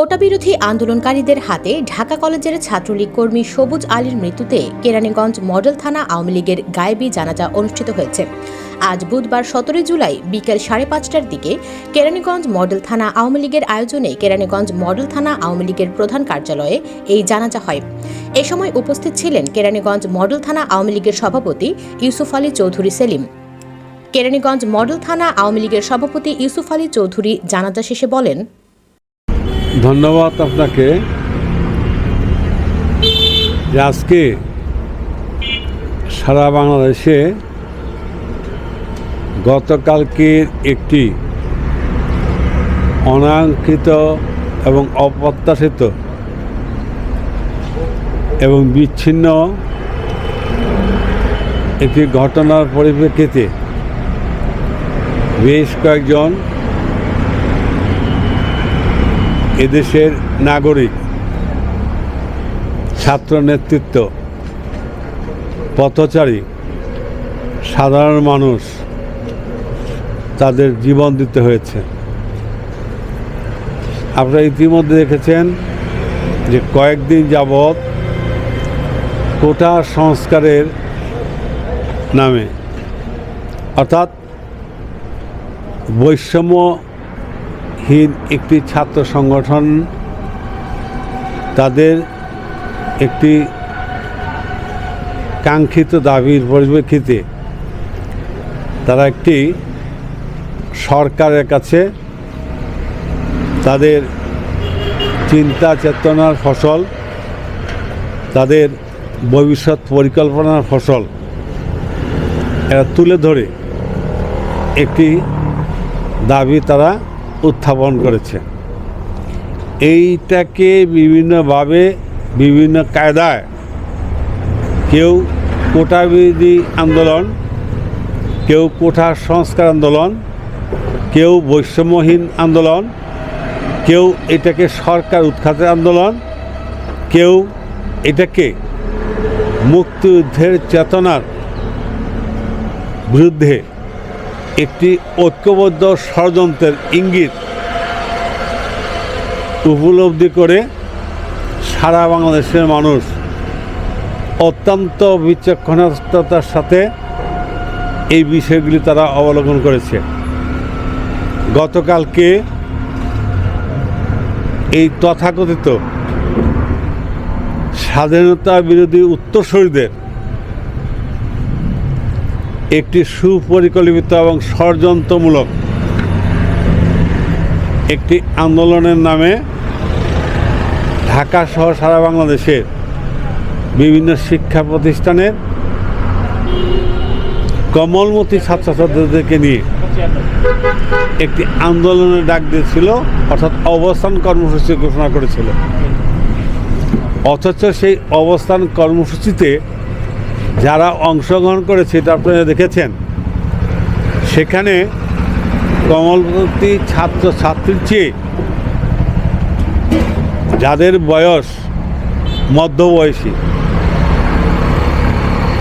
কোটা বিরোধী আন্দোলনকারীদের হাতে ঢাকা কলেজের ছাত্রলীগ কর্মী সবুজ আলীর মৃত্যুতে কেরানীগঞ্জ মডেল থানা আওয়ামী লীগের গায়েবী জানাজা অনুষ্ঠিত হয়েছে। আজ বুধবার সতেরোই জুলাই বিকেল সাড়ে পাঁচটার দিকে কেরানীগঞ্জ মডেল থানা আওয়ামী লীগের আয়োজনে কেরানীগঞ্জ মডেল থানা আওয়ামী লীগের প্রধান কার্যালয়ে এই জানাজা হয়। এ সময় উপস্থিত ছিলেন কেরানীগঞ্জ মডেল থানা আওয়ামী লীগের সভাপতি ইউসুফ আলী চৌধুরী সেলিম। কেরানীগঞ্জ মডেল থানা আওয়ামী লীগের সভাপতি ইউসুফ আলী চৌধুরী জানাজা শেষে বলেন ধন্যবাদ আপনাকে। যে আজকে সারা বাংলাদেশে গতকালকে একটি অনাঙ্কিত এবং অপ্রত্যাশিত এবং বিচ্ছিন্ন একটি ঘটনার পরিপ্রেক্ষিতে বেশ কয়েকজন এদেশের নাগরিক, ছাত্র নেতৃত্ব, পথচারী, সাধারণ মানুষ তাদের জীবন দিতে হয়েছে। আপনারা ইতিমধ্যে দেখেছেন যে কয়েকদিন যাবৎ কোটা সংস্কারের নামে, অর্থাৎ বৈষম্য হীন একটি ছাত্র সংগঠন, তাদের একটি কাঙ্ক্ষিত দাবির পরিপ্রেক্ষিতে তারা একটি সরকারের কাছে তাদের চিন্তা চেতনার ফসল, তাদের ভবিষ্যৎ পরিকল্পনার ফসল এরা তুলে ধরে একটি দাবি তারা উত্থাপন করেছে। এইটাকে বিভিন্নভাবে বিভিন্ন কায়দায় কেউ কোটা বিরোধী আন্দোলন, কেউ কোঠা সংস্কার আন্দোলন, কেউ বৈষম্যহীন আন্দোলন, কেউ এটাকে সরকার উৎখাতের আন্দোলন, কেউ এটাকে মুক্তিযুদ্ধের চেতনার বিরুদ্ধে একটি ঐক্যবদ্ধ ষড়যন্ত্রের ইঙ্গিত উপলব্ধি করে সারা বাংলাদেশের মানুষ অত্যন্ত বিচক্ষণতার সাথে এই বিষয়গুলি তারা অবলোকন করেছে। গতকালকে এই তথাকথিত স্বাধীনতা বিরোধী উত্তরসূরিদের একটি সুপরিকল্পিত এবং ষড়যন্ত্রমূলক একটি আন্দোলনের নামে ঢাকা সহ সারা বাংলাদেশের বিভিন্ন শিক্ষা প্রতিষ্ঠানের কমলমতি ছাত্রছাত্রীদেরকে নিয়ে একটি আন্দোলনের ডাক দিয়েছিল, অর্থাৎ অবস্থান কর্মসূচি ঘোষণা করেছিল। অথচ সেই অবস্থান কর্মসূচিতে যারা অংশগ্রহণ করেছে, এটা আপনারা দেখেছেন। সেখানে কমলবতী ছাত্র ছাত্রীর চেয়ে যাদের বয়স মধ্যবয়সী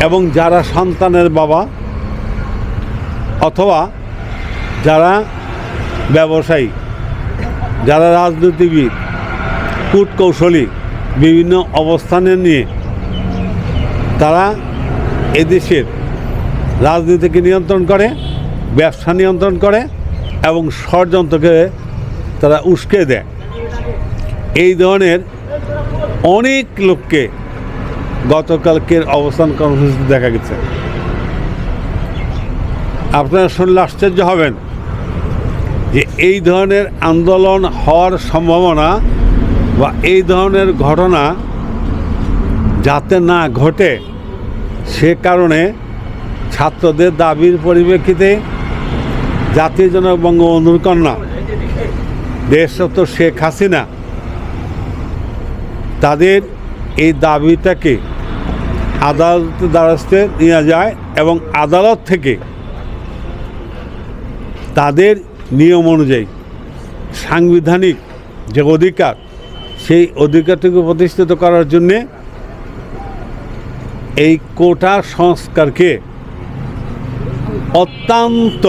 এবং যারা সন্তানের বাবা অথবা যারা ব্যবসায়ী, যারা রাজনীতিবিদ, কূটকৌশলী, বিভিন্ন অবস্থানে নিয়ে তারা এদেশের রাজনীতিকে নিয়ন্ত্রণ করে, ব্যবসা নিয়ন্ত্রণ করে এবং ষড়যন্ত্রকে তারা উস্কে দেয়। এই ধরনের অনেক লোককে গতকালকের অবস্থান কর্মসূচিতে দেখা গেছে। আপনারা শুনলে আশ্চর্য হবেন যে এই ধরনের আন্দোলন হওয়ার সম্ভাবনা বা এই ধরনের ঘটনা যাতে না ঘটে সে কারণে ছাত্রদের দাবির পরিপ্রেক্ষিতে জাতীয় জনক বঙ্গবন্ধুর কন্যা দেশরত শেখ হাসিনা, তাদের এই দাবিটাকে আদালতের দ্বারস্থে নেওয়া যায় এবং আদালত থেকে তাদের নিয়ম অনুযায়ী সাংবিধানিক যে অধিকার, সেই অধিকারটুকু প্রতিষ্ঠিত করার জন্যে এই কোটা সংস্কারকে অত্যন্ত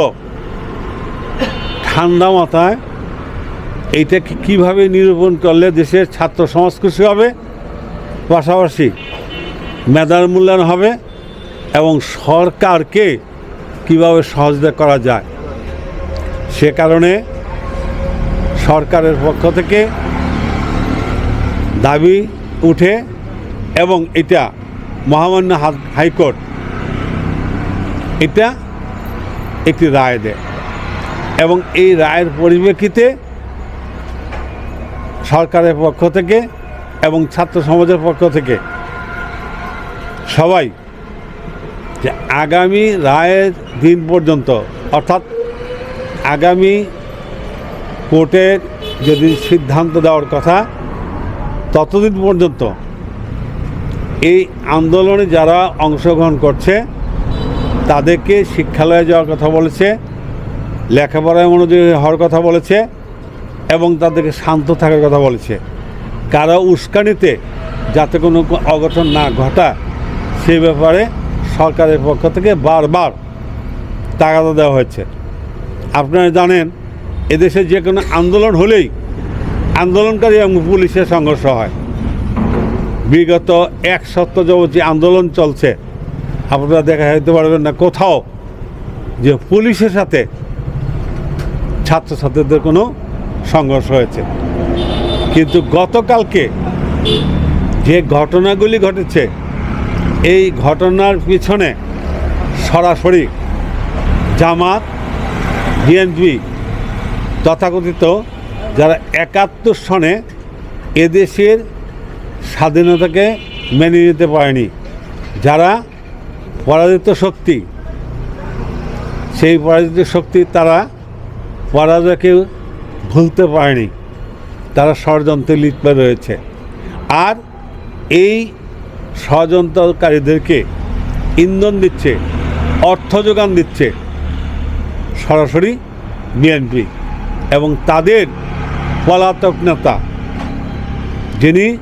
ঠান্ডা মাথায় এইটাকে কীভাবে নিরূপণ করলে দেশের ছাত্র সমাজ খুশি হবে? পাশাপাশি মেধার মূল্যায়ন হবে এবং সরকারকে কীভাবে সহযোগিতা করা যায়? সে কারণে সরকারের পক্ষ থেকে দাবি উঠে এবং এটা মহামান্য হাইকোর্ট এটা একটি রায় দেয়। এবং এই রায়ের পরিপ্রেক্ষিতে সরকারের পক্ষ থেকে এবং ছাত্র সমাজের পক্ষ থেকে সবাই যে আগামী রায়ের দিন পর্যন্ত, অর্থাৎ আগামী কোর্টের যদি সিদ্ধান্ত দেওয়ার কথা, ততদিন পর্যন্ত এই আন্দোলনে যারা অংশগ্রহণ করছে, তাদেরকে শিক্ষালয়ে যাওয়ার কথা বলেছে, লেখাপড়ায় মনোযোগী হওয়ার কথা বলেছে এবং তাদেরকে শান্ত থাকার কথা বলেছে। কারও উস্কানিতে যাতে কোনো অঘটন না ঘটা সে ব্যাপারে সরকারের পক্ষ থেকে বারবার তাগাদা দেওয়া হয়েছে। আপনারা জানেন, এদেশে যে কোনো আন্দোলন হলেই আন্দোলনকারী এবং পুলিশের সংঘর্ষ হয়। বিগত এক সপ্তাহ যাবত যে আন্দোলন চলছে, আপনারা দেখা যেতে পারবেন না কোথাও যে পুলিশের সাথে ছাত্রছাত্রীদের কোনো সংঘর্ষ হয়েছে। কিন্তু গতকালকে যে ঘটনাগুলি ঘটেছে, এই ঘটনার পিছনে সরাসরি জামাত, বিএনপি তথাকথিত যারা একাত্তর সনে এদেশের স্বাধীনতাকে মেনে নিতে পারেনি। যারা পরাজিত শক্তি, সেই পরাজিত শক্তি তারা পরাজয়কে ভুলতে পারেনি। তারা ষড়যন্ত্রে লিপ্ত রয়েছে। আর এই ষড়যন্ত্রকারীদেরকে ইন্ধন দিচ্ছে, অর্থ যোগান দিচ্ছে সরাসরি বিএনপি এবং তাদের পলাতক নেতা যিনি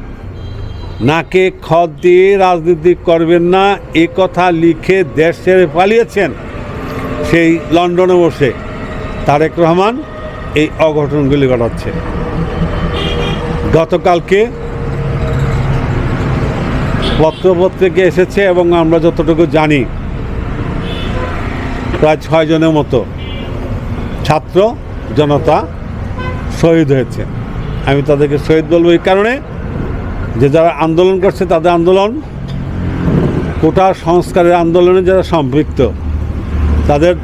নাকে খত দিয়ে রাজনীতি করবেন না, এ কথা লিখে দেশ ছেড়ে পালিয়েছেন সেই লন্ডনে বসে তারেক রহমান এই অঘটনগুলি ঘটাচ্ছে। গতকালকে পত্রপত্রিকে এসেছে এবং আমরা যতটুকু জানি, প্রায় ছয় জনের মতো ছাত্র জনতা শহীদ হয়েছে। আমি তাদেরকে শহীদ বলব এই কারণে। যে যারা আন্দোলন করছে তাদের আন্দোলন, কোটা সংস্কারের আন্দোলনে যারা সম্পৃক্ত, তাদের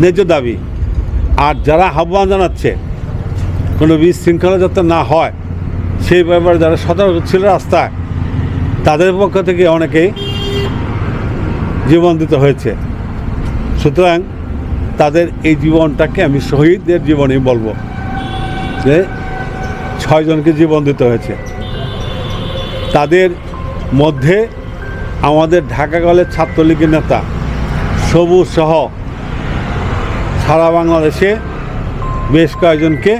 ন্যায্য দাবি। আর যারা আহ্বান জানাচ্ছে, কোনো বিশৃঙ্খলা যাতে না হয়, সেই ব্যাপারে যারা সতর্ক ছিল রাস্তায়, তাদের পক্ষ থেকে অনেকেই জীবন দিতে হয়েছে। সুতরাং তাদের এই জীবনটাকে আমি শহীদদের জীবনই বলব যে ছয়জনকে জীবন দিতে হয়েছে। তাদের মধ্যে আমাদের ঢাকা কলেজ ছাত্রলীগের নেতা সবুজ সহ সারা বাংলাদেশে বেশ কয়েকজনকে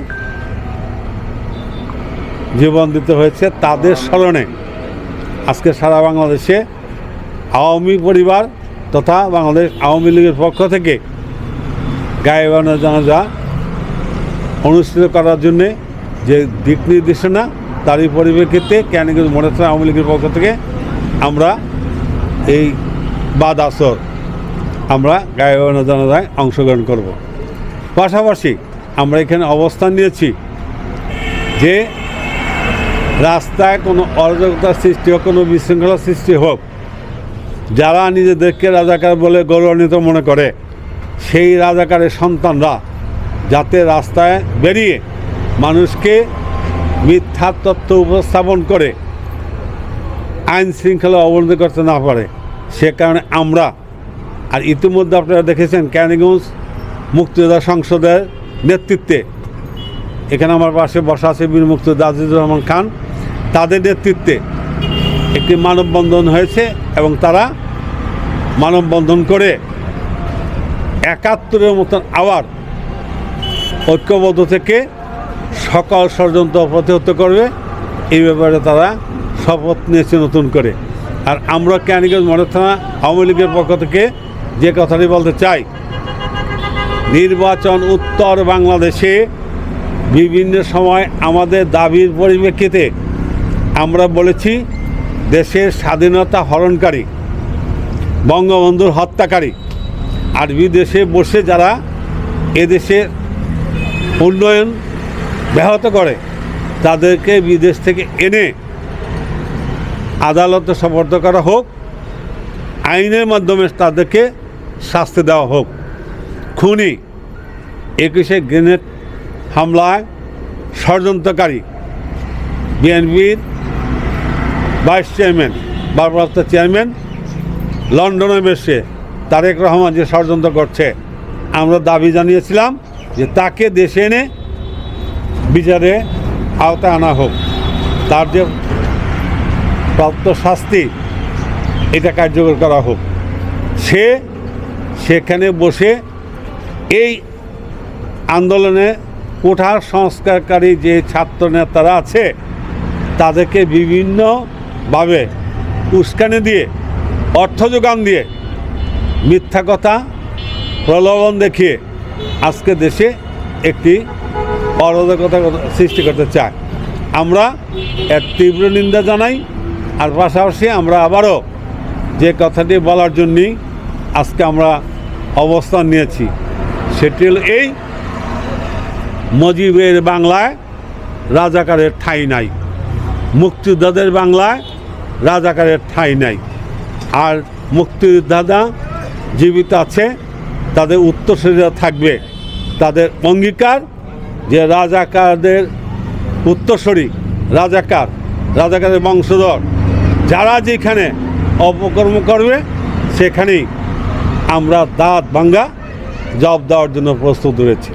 জীবন দিতে হয়েছে। তাদের স্মরণে আজকে সারা বাংলাদেশে আওয়ামী পরিবার তথা বাংলাদেশ আওয়ামী লীগের পক্ষ থেকে গায়ে গায়েবানা জানাজা অনুষ্ঠিত করার জন্যে যে দিক নির্দেশনা তারই পরিপ্রেক্ষিতে ক্যানিগঞ্জ মডেল আওয়ামী লীগের পক্ষ থেকে আমরা এই বাদ আসর আমরা গায়েবানা জানাজায় অংশগ্রহণ করব। পাশাপাশি আমরা এখানে অবস্থান নিয়েছি যে রাস্তায় কোনো অরাজকতার সৃষ্টি হোক, কোনো বিশৃঙ্খলার সৃষ্টি হোক, যারা নিজেদেরকে রাজাকার বলে গৌরবান্বিত মনে করে, সেই রাজাকারের সন্তানরা যাতে রাস্তায় বেরিয়ে মানুষকে মিথ্যা তত্ত্ব উপস্থাপন করে আইন শৃঙ্খলা অবনতি করতে না পারে। সে কারণে আমরা, আর ইতিমধ্যে আপনারা দেখেছেন ক্যানিগঞ্জ মুক্তিযোদ্ধা সংসদের নেতৃত্বে, এখানে আমার পাশে বসা আছে বীর মুক্তিযোদ্ধা আজিজুর রহমান খান, তাদের নেতৃত্বে একটি মানববন্ধন হয়েছে এবং তারা মানববন্ধন করে একাত্তরের মতন আবার ঐক্যবদ্ধ থেকে সকল ষড়যন্ত্র প্রতিহত করবে। এই ব্যাপারে তারা শপথ নিয়েছে নতুন করে। আর আমরা ক্যানিগঞ্জ মডেল থানা আওয়ামী লীগের পক্ষ থেকে যে কথাটি বলতে চাই, নির্বাচন উত্তর বাংলাদেশে বিভিন্ন সময় আমাদের দাবির পরিপ্রেক্ষিতে আমরা বলেছি, দেশের স্বাধীনতা হরণকারী, বঙ্গবন্ধুর হত্যাকারী আর বিদেশে বসে যারা এদেশের উন্নয়ন ব্যাহত করে, তাদেরকে বিদেশ থেকে এনে আদালতে সমর্থ করা হোক, আইনের মাধ্যমে তাদেরকে শাস্তি দেওয়া হোক। খুনি একুশে গ্রেনেড হামলায় ষড়যন্ত্রকারী বিএনপির ভাইস চেয়ারম্যান, ভারপ্রাপ্ত চেয়ারম্যান, লন্ডনে বসে তারেক রহমান যে ষড়যন্ত্র করছে, আমরা দাবি জানিয়েছিলাম যে তাকে দেশে এনে বিচারে আওতায় আনা হোক। তার যে প্রাপ্ত শাস্তি, এটা কার্যকর করা হোক। সে সেখানে বসে এই আন্দোলনে কোঠার সংস্কারকারী যে ছাত্র নেতারা আছে, তাদেরকে বিভিন্নভাবে উস্কানি দিয়ে, অর্থ যোগান দিয়ে মিথ্যা কথা প্রলোভন দেখিয়ে আজকে দেশে একটি অরাজকতা সৃষ্টি করতে চায়। আমরা এর তীব্র নিন্দা জানাই, আর পাশাপাশি আমরা আবারও যে কথাটি বলার জন্যই আজকে আমরা অবস্থান নিয়েছি, সেটি হলো এই, মজিবের বাংলায় রাজাকারের ঠাঁই নাই। মুক্তিযোদ্ধাদের বাংলায় রাজাকারের ঠাঁই নাই। আর মুক্তিযোদ্ধারা জীবিত আছে, তাদের উত্তরসূরিরা থাকবে, তাদের অঙ্গীকার যে রাজাকারদের উত্তরসরি, রাজাকার, রাজাকারের বংশধর, যারা যেখানে অপকর্ম করবে, সেখানেই আমরা দাঁত ভাঙ্গা জব দেওয়ার জন্য প্রস্তুত রয়েছি।